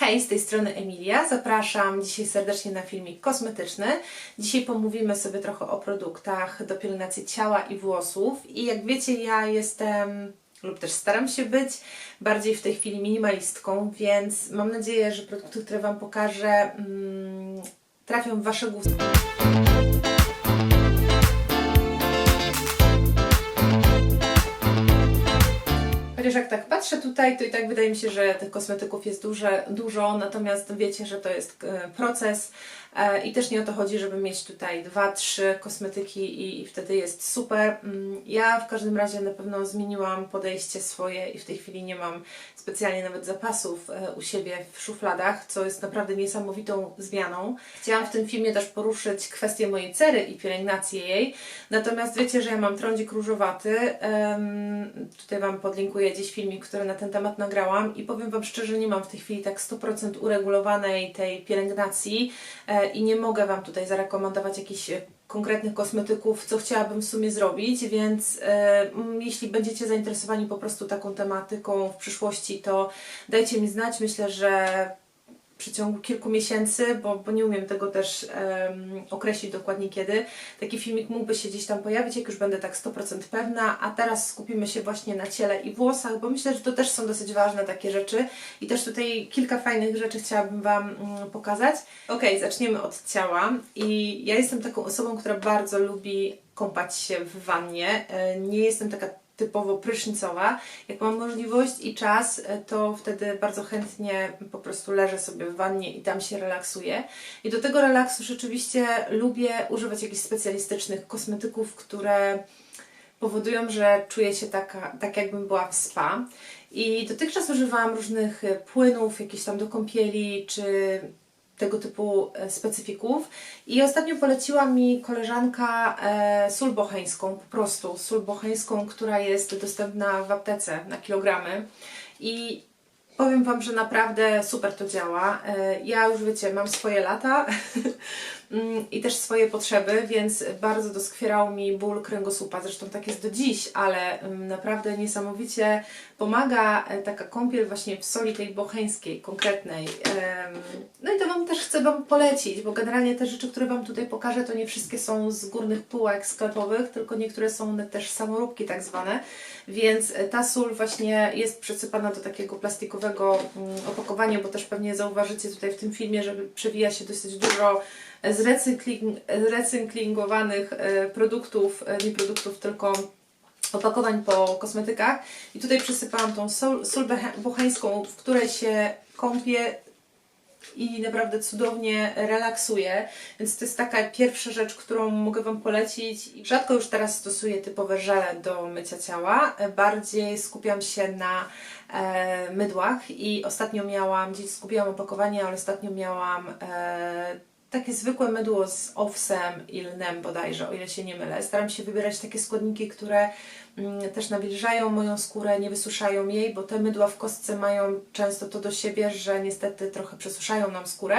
Hej, z tej strony Emilia. Zapraszam dzisiaj serdecznie na filmik kosmetyczny. Dzisiaj pomówimy sobie trochę o produktach do pielęgnacji ciała i włosów. I jak wiecie, ja jestem lub też staram się być bardziej w tej chwili minimalistką, więc mam nadzieję, że produkty, które Wam pokażę, mm, trafią w Wasze gusty. Tak patrzę tutaj, to i tak wydaje mi się, że tych kosmetyków jest duże, dużo, natomiast wiecie, że to jest e, proces i też nie o to chodzi, żeby mieć tutaj dwa, trzy kosmetyki i, wtedy jest super. Mm, Ja w każdym razie na pewno zmieniłam podejście swoje i w tej chwili nie mam specjalnie nawet zapasów e, u siebie w szufladach, co jest naprawdę niesamowitą zmianą. Chciałam w tym filmie też poruszyć kwestię mojej cery i pielęgnację jej, natomiast wiecie, że ja mam trądzik różowaty. Tutaj Wam podlinkuję gdzieś filmik, który na ten temat nagrałam i powiem Wam szczerze, nie mam w tej chwili tak 100% uregulowanej tej pielęgnacji e, i nie mogę Wam tutaj zarekomendować jakichś e, konkretnych kosmetyków, co chciałabym w sumie zrobić, więc e, jeśli będziecie zainteresowani po prostu taką tematyką w przyszłości, to dajcie mi znać. Myślę, że przeciągu kilku miesięcy, bo, bo nie umiem tego też em, określić dokładnie kiedy, taki filmik mógłby się gdzieś tam pojawić, jak już będę tak 100% pewna, a teraz skupimy się właśnie na ciele i włosach, bo myślę, że to też są dosyć ważne takie rzeczy i też tutaj kilka fajnych rzeczy chciałabym Wam mm, pokazać. Ok, zaczniemy od ciała i ja jestem taką osobą, która bardzo lubi kąpać się w wannie. E, Nie jestem taka typowo prysznicowa. Jak mam możliwość i czas, e, to wtedy bardzo chętnie po prostu leżę sobie w wannie i tam się relaksuję. I do tego relaksu rzeczywiście lubię używać jakichś specjalistycznych kosmetyków, które powodują, że czuję się taka, tak jakbym była w spa. I dotychczas używałam różnych e, płynów, jakieś tam do kąpieli, czy tego typu e, specyfików. I ostatnio poleciła mi koleżanka e, sól bocheńską, po prostu sól bocheńską, która jest dostępna w aptece na kilogramy. I powiem Wam, że naprawdę super to działa. E, Ja już wiecie, mam swoje lata i też swoje potrzeby, więc bardzo doskwierał mi ból kręgosłupa. Zresztą tak jest do dziś, ale mm, naprawdę niesamowicie pomaga e, taka kąpiel właśnie w soli tej bocheńskiej, konkretnej. No i to Wam też chcę Wam polecić, bo generalnie te rzeczy, które Wam tutaj pokażę, to nie wszystkie są z górnych półek sklepowych, tylko niektóre są one też samoróbki tak zwane, więc e, ta sól właśnie jest przesypana do takiego plastikowego mm, opakowania, bo też pewnie zauważycie tutaj w tym filmie, że przewija się dosyć dużo z recykling, recyklingowanych e, produktów, e, nie produktów, tylko opakowań po kosmetykach. I tutaj przysypałam tą sól, sól w której się kąpię i naprawdę cudownie relaksuje, więc to jest taka pierwsza rzecz, którą mogę Wam polecić. Rzadko już teraz stosuję typowe żele do mycia ciała, bardziej skupiam się na e, mydłach. I ostatnio miałam, gdzieś skupiłam opakowanie, ale ostatnio miałam e, takie zwykłe mydło z owsem i lnem bodajże, o ile się nie mylę. Staram się wybierać takie składniki, które mm, też nawilżają moją skórę, nie wysuszają jej, bo te mydła w kostce mają często to do siebie, że niestety trochę przesuszają nam skórę,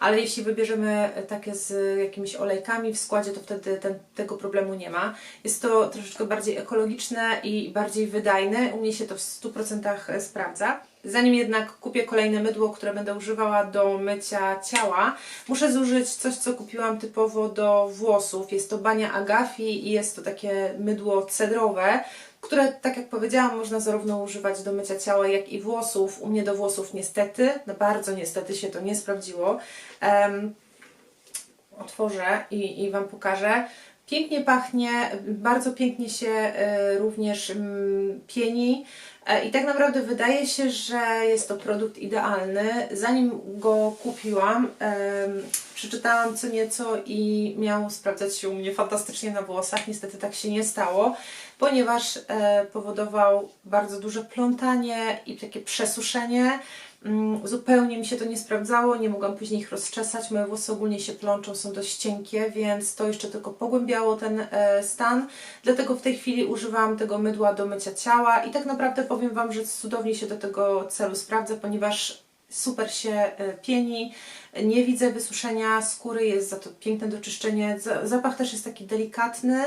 ale jeśli wybierzemy takie z jakimiś olejkami w składzie, to wtedy ten, tego problemu nie ma. Jest to troszeczkę bardziej ekologiczne i bardziej wydajne. U mnie się to w 100% sprawdza. Zanim jednak kupię kolejne mydło, które będę używała do mycia ciała, muszę zużyć coś, co kupiłam typowo do włosów. Jest to Bania Agafi i jest to takie mydło cedrowe, które, tak jak powiedziałam, można zarówno używać do mycia ciała, jak i włosów. U mnie do włosów niestety, no bardzo niestety się to nie sprawdziło. Em, otworzę i, i Wam pokażę. Pięknie pachnie, bardzo pięknie się e, również mm, pieni i tak naprawdę wydaje się, że jest to produkt idealny. Zanim go kupiłam, przeczytałam co nieco i miał sprawdzać się u mnie fantastycznie na włosach. Niestety tak się nie stało, ponieważ e, powodował bardzo duże plątanie i takie przesuszenie. Mm, Zupełnie mi się to nie sprawdzało, nie mogłam później ich rozczesać. Moje włosy ogólnie się plączą, są dość cienkie, więc to jeszcze tylko pogłębiało ten e, stan. Dlatego w tej chwili używam tego mydła do mycia ciała i tak naprawdę powiem Wam, że cudownie się do tego celu sprawdza, ponieważ super się e, pieni, nie widzę wysuszenia skóry, jest za to piękne do czyszczenia. Za- Zapach też jest taki delikatny,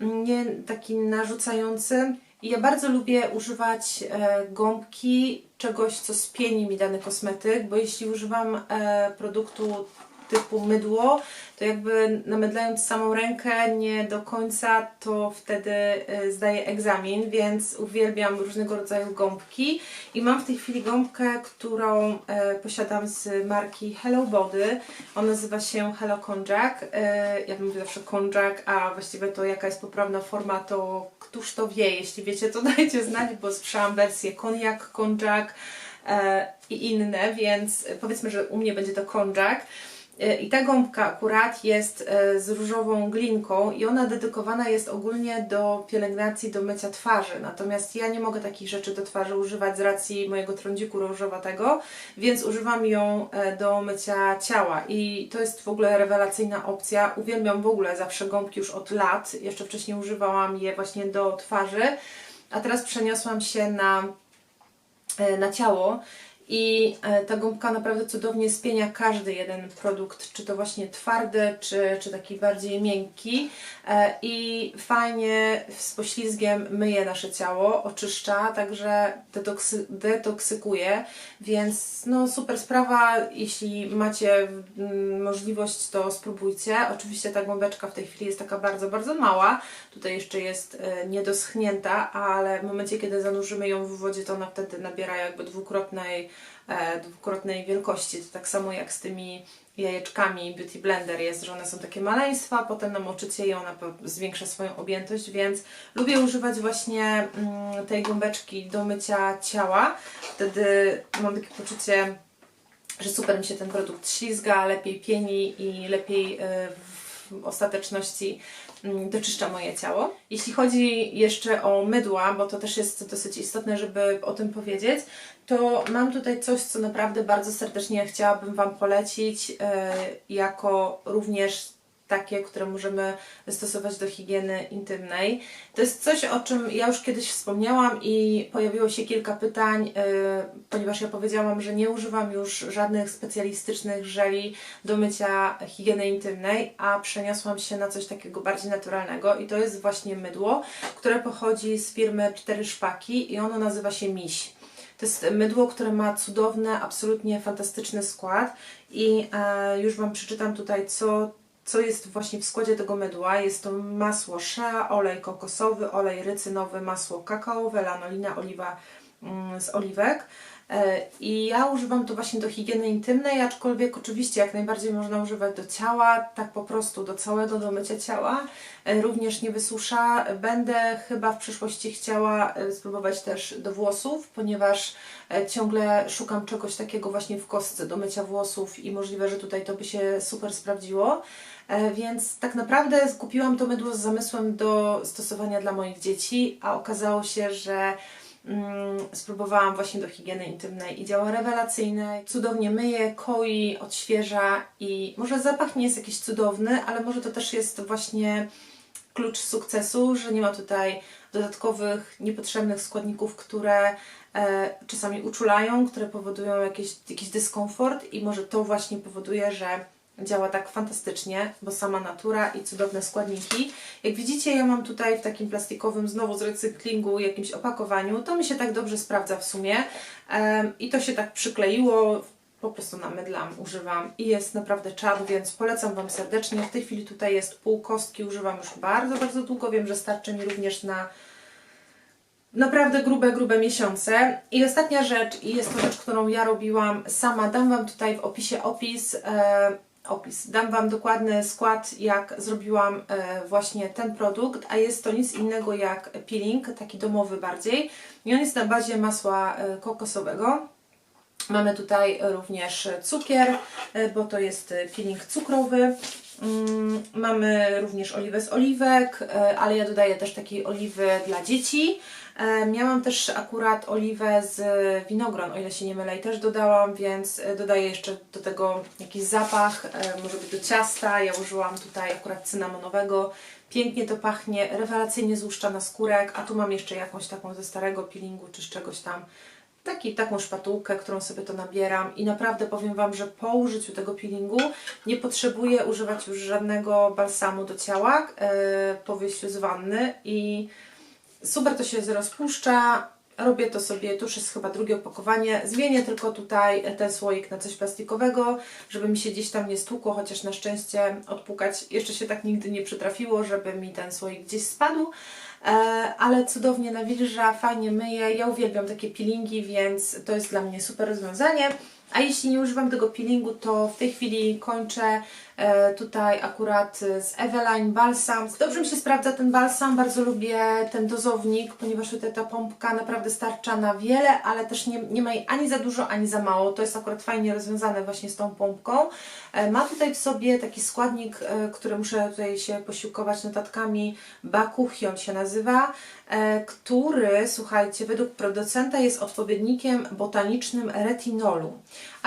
nie taki narzucający. I ja bardzo lubię używać e, gąbki, czegoś, co spieni mi dany kosmetyk, bo jeśli używam e, produktu typu mydło, to jakby namydlając samą rękę nie do końca, to wtedy e, zdaję egzamin, więc uwielbiam różnego rodzaju gąbki i mam w tej chwili gąbkę, którą e, posiadam z marki Hello Body. Ona nazywa się Hello Konjac. E, ja mówię zawsze konjac, a właściwie to jaka jest poprawna forma, to któż to wie. Jeśli wiecie, to dajcie znać, bo słyszałam wersję konjak, konjac e, i inne, więc powiedzmy, że u mnie będzie to konjac. E, I ta gąbka akurat jest e, z różową glinką i ona dedykowana jest ogólnie do pielęgnacji, do mycia twarzy. Natomiast ja nie mogę takich rzeczy do twarzy używać z racji mojego trądziku różowatego, więc używam ją e, do mycia ciała. I to jest w ogóle rewelacyjna opcja. Uwielbiam w ogóle zawsze gąbki już od lat. Jeszcze wcześniej używałam je właśnie do twarzy, a teraz przeniosłam się na, na ciało. I e, ta gąbka naprawdę cudownie spienia każdy jeden produkt, czy to właśnie twardy, czy, czy taki bardziej miękki. E, I fajnie z poślizgiem myje nasze ciało, oczyszcza, także detoksy, detoksykuje. Więc no super sprawa, jeśli macie możliwość, to spróbujcie. Oczywiście ta głąbeczka w tej chwili jest taka bardzo, bardzo mała. Tutaj jeszcze jest e, niedoschnięta, ale w momencie, kiedy zanurzymy ją w wodzie, to ona wtedy nabiera jakby dwukrotnej dwukrotnej wielkości. To tak samo jak z tymi jajeczkami Beauty Blender jest, że one są takie maleństwa, potem namoczycie i ona zwiększa swoją objętość, więc lubię używać właśnie mm, tej gąbeczki do mycia ciała. Wtedy mam takie poczucie, że super mi się ten produkt ślizga, lepiej pieni i lepiej e, w ostateczności doczyszcza moje ciało. Jeśli chodzi jeszcze o mydła, bo to też jest dosyć istotne, żeby o tym powiedzieć, to mam tutaj coś, co naprawdę bardzo serdecznie chciałabym Wam polecić, yy, jako również takie, które możemy stosować do higieny intymnej. To jest coś, o czym ja już kiedyś wspomniałam i pojawiło się kilka pytań, yy, ponieważ ja powiedziałam, że nie używam już żadnych specjalistycznych żeli do mycia higieny intymnej, a przeniosłam się na coś takiego bardziej naturalnego i to jest właśnie mydło, które pochodzi z firmy Cztery Szpaki i ono nazywa się Miś. To jest mydło, które ma cudowny, absolutnie fantastyczny skład i e, już Wam przeczytam tutaj, co, co jest właśnie w składzie tego mydła. Jest to masło shea, olej kokosowy, olej rycynowy, masło kakaowe, lanolina, oliwa mm, z oliwek. E, I ja używam to właśnie do higieny intymnej, aczkolwiek oczywiście jak najbardziej można używać do ciała, tak po prostu do całego, do mycia ciała. E, również nie wysusza. Będę chyba w przyszłości chciała e, spróbować też do włosów, ponieważ ciągle szukam czegoś takiego właśnie w kostce do mycia włosów i możliwe, że tutaj to by się super sprawdziło. Więc tak naprawdę skupiłam to mydło z zamysłem do stosowania dla moich dzieci, a okazało się, że Mm, spróbowałam właśnie do higieny intymnej i działa rewelacyjnie. Cudownie myje, koi, odświeża i może zapach nie jest jakiś cudowny, ale może to też jest właśnie klucz sukcesu, że nie ma tutaj dodatkowych, niepotrzebnych składników, które e, czasami uczulają, które powodują jakiś, jakiś dyskomfort i może to właśnie powoduje, że działa tak fantastycznie, bo sama natura i cudowne składniki. Jak widzicie, ja mam tutaj w takim plastikowym, znowu z recyklingu, jakimś opakowaniu. To mi się tak dobrze sprawdza w sumie i to się tak przykleiło, po prostu namydlam, używam i jest naprawdę czad, więc polecam Wam serdecznie. W tej chwili tutaj jest pół kostki, używam już bardzo, bardzo długo. Wiem, że starczy mi również na naprawdę grube, grube miesiące. I ostatnia rzecz, i jest to rzecz, którą ja robiłam sama, dam Wam tutaj w opisie opis. E, opis. Dam Wam dokładny skład, jak zrobiłam e, właśnie ten produkt, a jest to nic innego jak peeling, taki domowy bardziej. I on jest na bazie masła e, kokosowego. Mamy tutaj również cukier, e, bo to jest peeling cukrowy. Mm, mamy również oliwę z oliwek, ale ja dodaję też takiej oliwy dla dzieci. E, miałam też akurat oliwę z winogron, o ile się nie mylę, i też dodałam, więc e, dodaję jeszcze do tego jakiś zapach, e, może być do ciasta. Ja użyłam tutaj akurat cynamonowego. Pięknie to pachnie, rewelacyjnie złuszcza na skórek, a tu mam jeszcze jakąś taką ze starego peelingu czy z czegoś tam. Taki, taką szpatułkę, którą sobie to nabieram i naprawdę powiem Wam, że po użyciu tego peelingu nie potrzebuję używać już żadnego balsamu do ciała yy, po wyjściu z wanny i super to się rozpuszcza. Robię to sobie, to już jest chyba drugie opakowanie. Zmienię tylko tutaj ten słoik na coś plastikowego, żeby mi się gdzieś tam nie stłukło, chociaż na szczęście odpukać jeszcze się tak nigdy nie przytrafiło, żeby mi ten słoik gdzieś spadł. E, ale cudownie nawilża, fajnie myje. Ja uwielbiam takie peelingi, więc to jest dla mnie super rozwiązanie. A jeśli nie używam tego peelingu, to w tej chwili kończę tutaj akurat z Eveline Balsam. Dobrze mi się sprawdza ten balsam, bardzo lubię ten dozownik, ponieważ tutaj ta pompka naprawdę starcza na wiele, ale też nie, nie ma jej ani za dużo, ani za mało. To jest akurat fajnie rozwiązane właśnie z tą pompką. E, ma tutaj w sobie taki składnik, e, który muszę tutaj się posiłkować notatkami, Bakuchion się nazywa, e, który, słuchajcie, według producenta jest odpowiednikiem botanicznym retinolu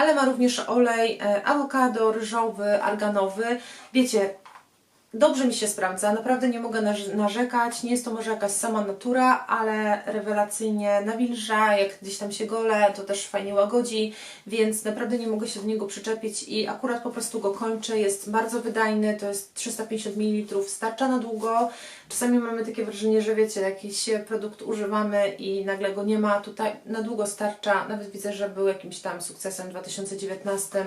ale ma również olej e, awokado, ryżowy, arganowy. Wiecie, dobrze mi się sprawdza, naprawdę nie mogę narzekać. Nie jest to może jakaś sama natura, ale rewelacyjnie nawilża, jak gdzieś tam się gole, to też fajnie łagodzi, więc naprawdę nie mogę się do niego przyczepić i akurat po prostu go kończę. Jest bardzo wydajny, to jest 350 ml, starcza na długo. Czasami mamy takie wrażenie, że wiecie, jakiś produkt używamy i nagle go nie ma. Tutaj na długo starcza, nawet widzę, że był jakimś tam sukcesem w 2019.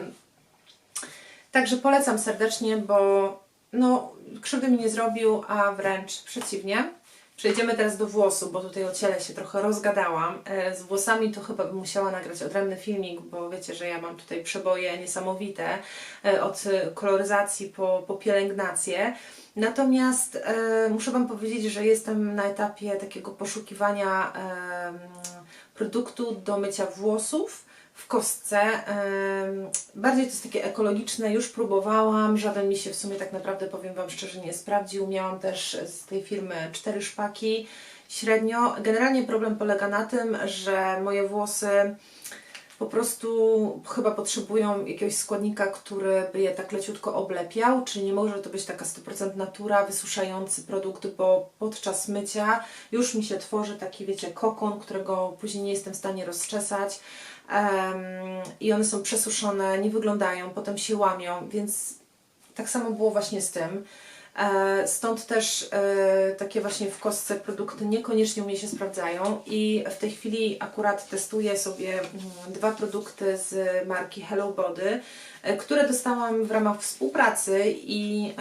Także polecam serdecznie, bo no, krzywdy mi nie zrobił, a wręcz przeciwnie. Przejdziemy teraz do włosu, bo tutaj o ciele się trochę rozgadałam. E, z włosami to chyba bym musiała nagrać odrębny filmik, bo wiecie, że ja mam tutaj przeboje niesamowite e, od koloryzacji po, po pielęgnację. Natomiast e, muszę Wam powiedzieć, że jestem na etapie takiego poszukiwania e, produktu do mycia włosów w kostce. Bardziej to jest takie ekologiczne, już próbowałam, żaden mi się w sumie tak naprawdę, powiem Wam szczerze, nie sprawdził. Miałam też z tej firmy cztery szpaki średnio. Generalnie problem polega na tym, że moje włosy po prostu chyba potrzebują jakiegoś składnika, który by je tak leciutko oblepiał, czyli nie może to być taka 100% natura, wysuszający produkt, bo podczas mycia już mi się tworzy taki, wiecie, kokon, którego później nie jestem w stanie rozczesać i one są przesuszone, nie wyglądają, potem się łamią, więc tak samo było właśnie z tym. E, stąd też e, takie właśnie w kostce produkty niekoniecznie u mnie się sprawdzają i w tej chwili akurat testuję sobie mm, dwa produkty z marki Hello Body, które dostałam w ramach współpracy i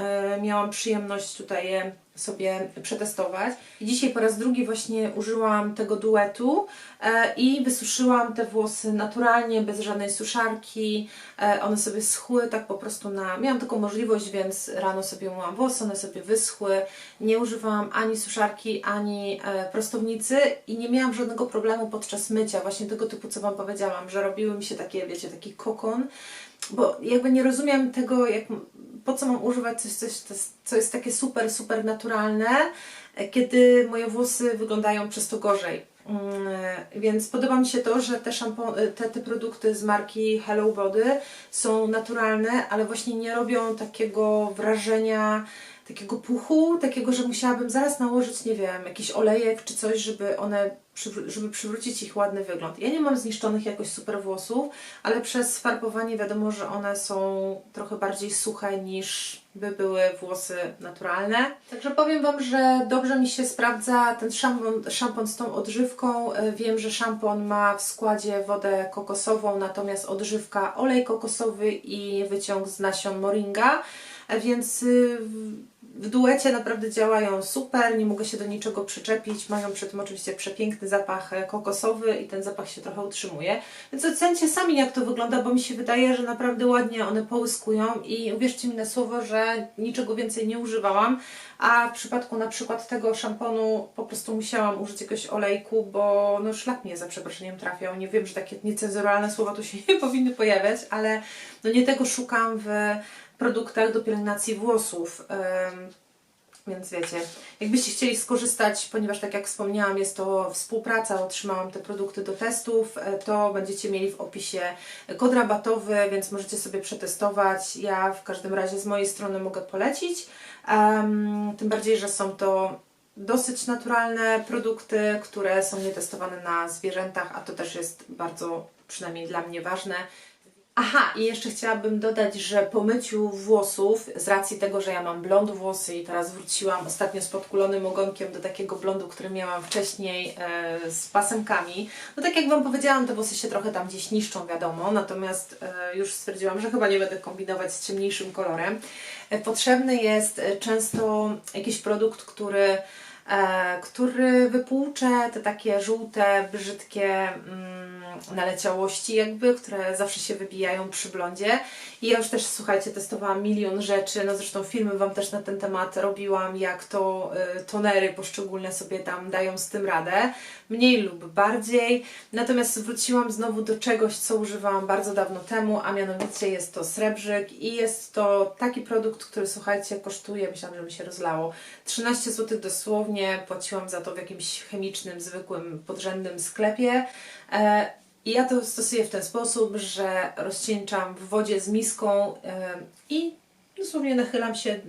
miałam przyjemność tutaj je sobie przetestować. Dzisiaj po raz drugi właśnie użyłam tego duetu e, i wysuszyłam te włosy naturalnie, bez żadnej suszarki. E, one sobie schły tak po prostu na... Miałam taką możliwość, więc rano sobie umyłam włosy, one sobie wyschły. Nie używałam ani suszarki, ani e, prostownicy i nie miałam żadnego problemu podczas mycia, właśnie tego typu, co Wam powiedziałam, że robiły mi się takie, wiecie, taki kokon, bo jakby nie rozumiem tego, jak po co mam używać coś, coś co jest takie super, super naturalne, kiedy moje włosy wyglądają przez to gorzej. Mm, więc podoba mi się to, że te, szampon, te, te produkty z marki Hello Body są naturalne, ale właśnie nie robią takiego wrażenia, takiego puchu, takiego, że musiałabym zaraz nałożyć, nie wiem, jakiś olejek czy coś, żeby one, żeby przywrócić ich ładny wygląd. Ja nie mam zniszczonych jakoś super włosów, ale przez farbowanie wiadomo, że one są trochę bardziej suche niż by były włosy naturalne. Także powiem Wam, że dobrze mi się sprawdza ten szampon, szampon z tą odżywką. E, wiem, że szampon ma w składzie wodę kokosową, natomiast odżywka olej kokosowy i wyciąg z nasion moringa, e, więc y, w duecie naprawdę działają super, nie mogę się do niczego przyczepić, mają przy tym oczywiście przepiękny zapach e, kokosowy i ten zapach się trochę utrzymuje. Więc ocencie sami jak to wygląda, bo mi się wydaje, że naprawdę ładnie one połyskują i uwierzcie mi na słowo, że niczego więcej nie używałam, a w przypadku na przykład tego szamponu po prostu musiałam użyć jakiegoś olejku, bo no szlak mnie za przeproszeniem trafiał. Nie wiem, że takie niecenzuralne słowa tu się nie powinny pojawiać, ale no nie tego szukam w produktach do pielęgnacji włosów. Więc wiecie, jakbyście chcieli skorzystać, ponieważ tak jak wspomniałam, jest to współpraca, otrzymałam te produkty do testów, e, to będziecie mieli w opisie kod rabatowy, więc możecie sobie przetestować. Ja w każdym razie z mojej strony mogę polecić. Tym bardziej, że są to dosyć naturalne produkty, które są nietestowane na zwierzętach, a to też jest bardzo, przynajmniej dla mnie, ważne. Aha, i jeszcze chciałabym dodać, że po myciu włosów, z racji tego, że ja mam blond włosy i teraz wróciłam ostatnio z podkulonym ogonkiem do takiego blondu, który miałam wcześniej e, z pasemkami, no tak jak Wam powiedziałam, te włosy się trochę tam gdzieś niszczą, wiadomo, natomiast e, już stwierdziłam, że chyba nie będę kombinować z ciemniejszym kolorem. E, potrzebny jest e, często jakiś produkt, który który wypłucze te takie żółte, brzydkie mm, naleciałości jakby, które zawsze się wybijają przy blondzie. Ja już też, słuchajcie, testowałam milion rzeczy, no zresztą filmy Wam też na ten temat robiłam, jak to y, tonery poszczególne sobie tam dają z tym radę, mniej lub bardziej. Natomiast wróciłam znowu do czegoś, co używałam bardzo dawno temu, a mianowicie jest to srebrzyk i jest to taki produkt, który słuchajcie, kosztuje, myślałam, że mi się rozlało, 13 zł dosłownie, płaciłam za to w jakimś chemicznym, zwykłym, podrzędnym sklepie. E, I ja to stosuję w ten sposób, że rozcieńczam w wodzie z miską i dosłownie nachylam się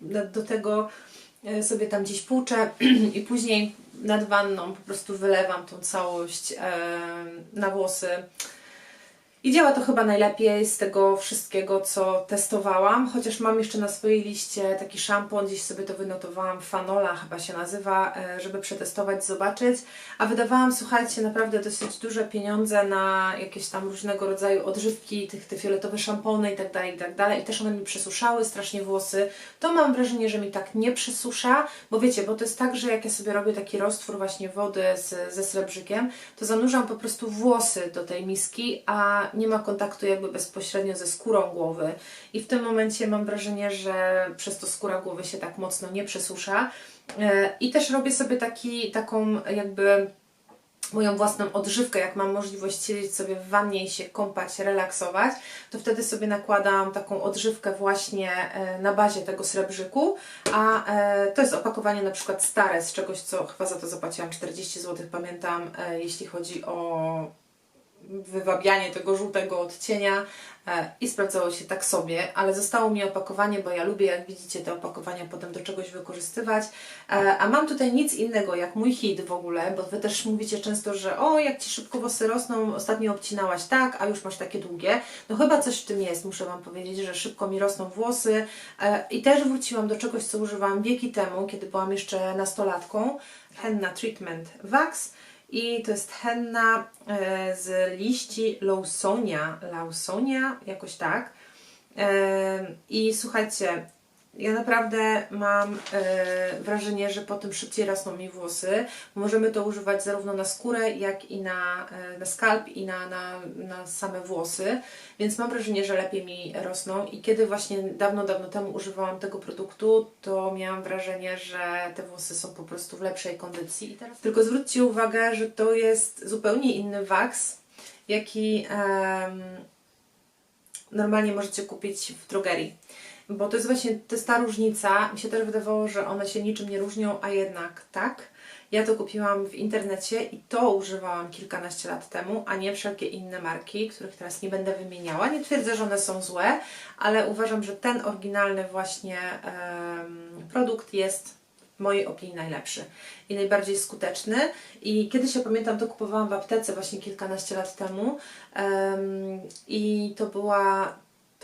do- tego, e, sobie tam gdzieś płuczę i później nad wanną po prostu wylewam tą całość na włosy. I działa to chyba najlepiej z tego wszystkiego, co testowałam, chociaż mam jeszcze na swojej liście taki szampon, gdzieś sobie to wynotowałam, Fanola chyba się nazywa, e, żeby przetestować, zobaczyć. A wydawałam, słuchajcie, naprawdę dosyć duże pieniądze na jakieś tam różnego rodzaju odżywki, tych, te fioletowe szampony tak tak dalej. I też one mi przesuszały strasznie włosy. To mam wrażenie, że mi tak nie przysusza, bo wiecie, bo to jest tak, że jak ja sobie robię taki roztwór właśnie wody z, ze srebrzykiem, to zanurzam po prostu włosy do tej miski, a nie ma kontaktu jakby bezpośrednio ze skórą głowy. I w tym momencie mam wrażenie, że przez to skóra głowy się tak mocno nie przesusza. E, I też robię sobie taki, taką jakby moją własną odżywkę, jak mam możliwość siedzieć sobie w wannie i się kąpać, relaksować, to wtedy sobie nakładam taką odżywkę właśnie e, na bazie tego srebrzyku, a e, to jest opakowanie na przykład stare z czegoś, co chyba za to zapłaciłam 40 zł, pamiętam, jeśli chodzi o wywabianie tego żółtego odcienia e, i sprawdzało się tak sobie, ale zostało mi opakowanie, bo ja lubię, jak widzicie, te opakowania potem do czegoś wykorzystywać. E, A mam tutaj nic innego jak mój hit w ogóle, bo Wy też mówicie często, że o, jak Ci szybko włosy rosną, ostatnio obcinałaś tak, a już masz takie długie. No chyba coś w tym jest, muszę Wam powiedzieć, że szybko mi rosną włosy E, i też wróciłam do czegoś, co używałam wieki temu, kiedy byłam jeszcze nastolatką. Henna Treatment Wax. I to jest henna e, z liści Lawsonia, Lawsonia, jakoś tak. E, I słuchajcie, ja naprawdę mam e, wrażenie, że po tym szybciej rosną mi włosy. Możemy to używać zarówno na skórę, jak i na, e, na skalp i na, na, na same włosy, więc mam wrażenie, że lepiej mi rosną. I kiedy właśnie dawno, dawno temu używałam tego produktu, to miałam wrażenie, że te włosy są po prostu w lepszej kondycji. Teraz... Tylko zwróćcie uwagę, że to jest zupełnie inny waks, jaki em, normalnie możecie kupić w drogerii. Bo to jest właśnie to jest ta różnica. Mi się też wydawało, że one się niczym nie różnią, a jednak tak. Ja to kupiłam w internecie i to używałam kilkanaście lat temu, a nie wszelkie inne marki, których teraz nie będę wymieniała. Nie twierdzę, że one są złe, ale uważam, że ten oryginalny właśnie em, produkt jest w mojej opinii najlepszy i najbardziej skuteczny. I kiedyś, ja pamiętam, to kupowałam w aptece właśnie kilkanaście lat temu em, i to była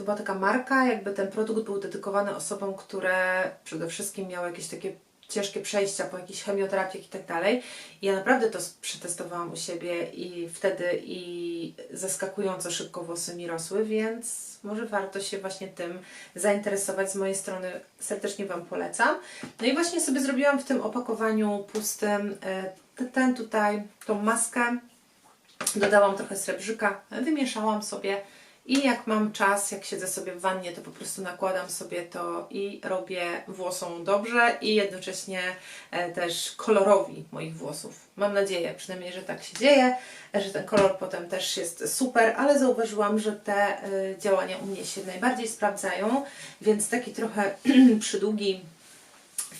to była taka marka, jakby ten produkt był dedykowany osobom, które przede wszystkim miały jakieś takie ciężkie przejścia po jakichś chemioterapiach i tak dalej. I ja naprawdę to przetestowałam u siebie i wtedy i zaskakująco szybko włosy mi rosły, więc może warto się właśnie tym zainteresować z mojej strony. Serdecznie Wam polecam. No i właśnie sobie zrobiłam w tym opakowaniu pustym e, ten tutaj, tą maskę. Dodałam trochę srebrzyka, wymieszałam sobie i jak mam czas, jak siedzę sobie w wannie, to po prostu nakładam sobie to i robię włosom dobrze i jednocześnie e, też kolorowi moich włosów. Mam nadzieję przynajmniej, że tak się dzieje, że ten kolor potem też jest super, ale zauważyłam, że te e, działania u mnie się najbardziej sprawdzają, więc taki trochę przydługi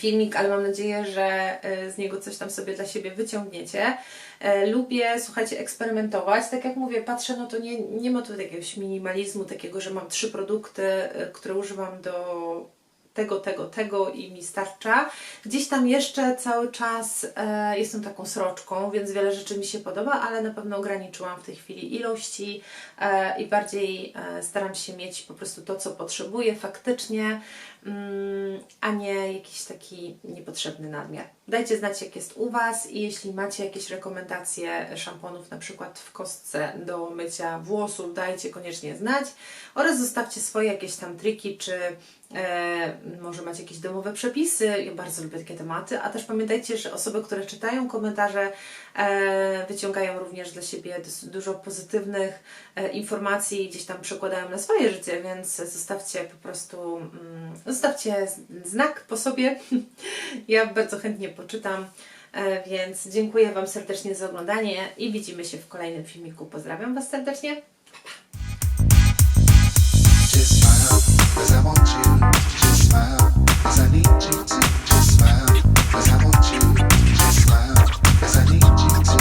filmik, ale mam nadzieję, że e, z niego coś tam sobie dla siebie wyciągniecie. E, Lubię, słuchajcie, eksperymentować. Tak jak mówię, patrzę, no to nie, nie ma tu jakiegoś minimalizmu, takiego, że mam trzy produkty, e, które używam do tego, tego, tego i mi starcza. Gdzieś tam jeszcze cały czas e, jestem taką sroczką, więc wiele rzeczy mi się podoba, ale na pewno ograniczyłam w tej chwili ilości e, i bardziej e, staram się mieć po prostu to, co potrzebuję faktycznie, mm, a nie jakiś taki niepotrzebny nadmiar. Dajcie znać, jak jest u Was i jeśli macie jakieś rekomendacje szamponów, na przykład w kostce do mycia włosów, dajcie koniecznie znać oraz zostawcie swoje jakieś tam triki, czy e, może macie jakieś domowe przepisy. Ja bardzo lubię takie tematy, a też pamiętajcie, że osoby, które czytają komentarze, e, wyciągają również dla siebie dużo pozytywnych e, informacji gdzieś tam przekładają na swoje życie, więc zostawcie po prostu, mm, zostawcie znak po sobie. Ja bardzo chętnie poczytam. E, więc dziękuję Wam serdecznie za oglądanie i widzimy się w kolejnym filmiku. Pozdrawiam Was serdecznie. Pa, pa.